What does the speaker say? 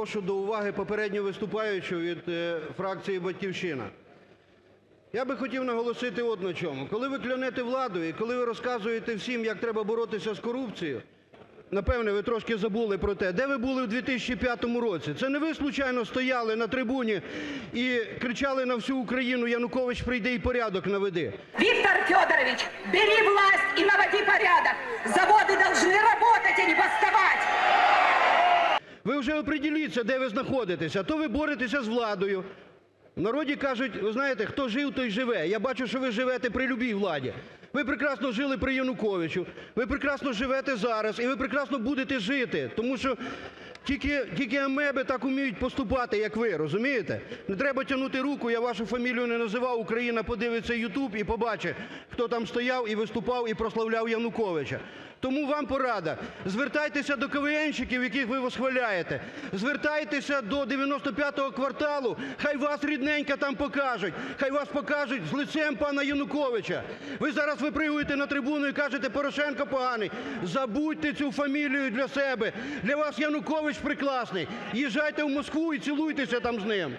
прошу до уваги попереднього виступаючого від фракції "Батьківщина". Я би хотів наголосити от на чому. Коли ви клянете владу і коли ви розказуєте всім, як треба боротися з корупцією, напевне, ви трошки забули про те, де ви були в 2005 році. Це не ви случайно стояли на трибуні і кричали на всю Україну: "Янукович прийди і порядок наведи"? Виктор Федорович, бери власть и наводи Ви вже оприділіться, де ви знаходитесь, а то ви боретеся з владою. В народі кажуть, ви знаєте, хто жив, той живе. Я бачу, що ви живете при любій владі. Ви прекрасно жили при Януковичу, ви прекрасно живете зараз і ви прекрасно будете жити, тому що тільки, амеби так уміють поступати, як ви, розумієте? Не треба тягнути руку, я вашу фамілію не називав, Україна подивиться ютуб і побачить, хто там стояв і виступав, і прославляв Януковича. Тому вам порада: звертайтеся до кавеенщиків, яких ви восхваляєте, звертайтеся до "95 кварталу", хай вас рідненько там покажуть, хай вас покажуть з лицем пана Януковича. Ви зараз випригуєте на трибуну і кажете, Порошенко поганий. Забудьте цю фамілію для себе, для вас Янукович прекрасний. Їжджайте в Москву і цілуйтеся там з ним.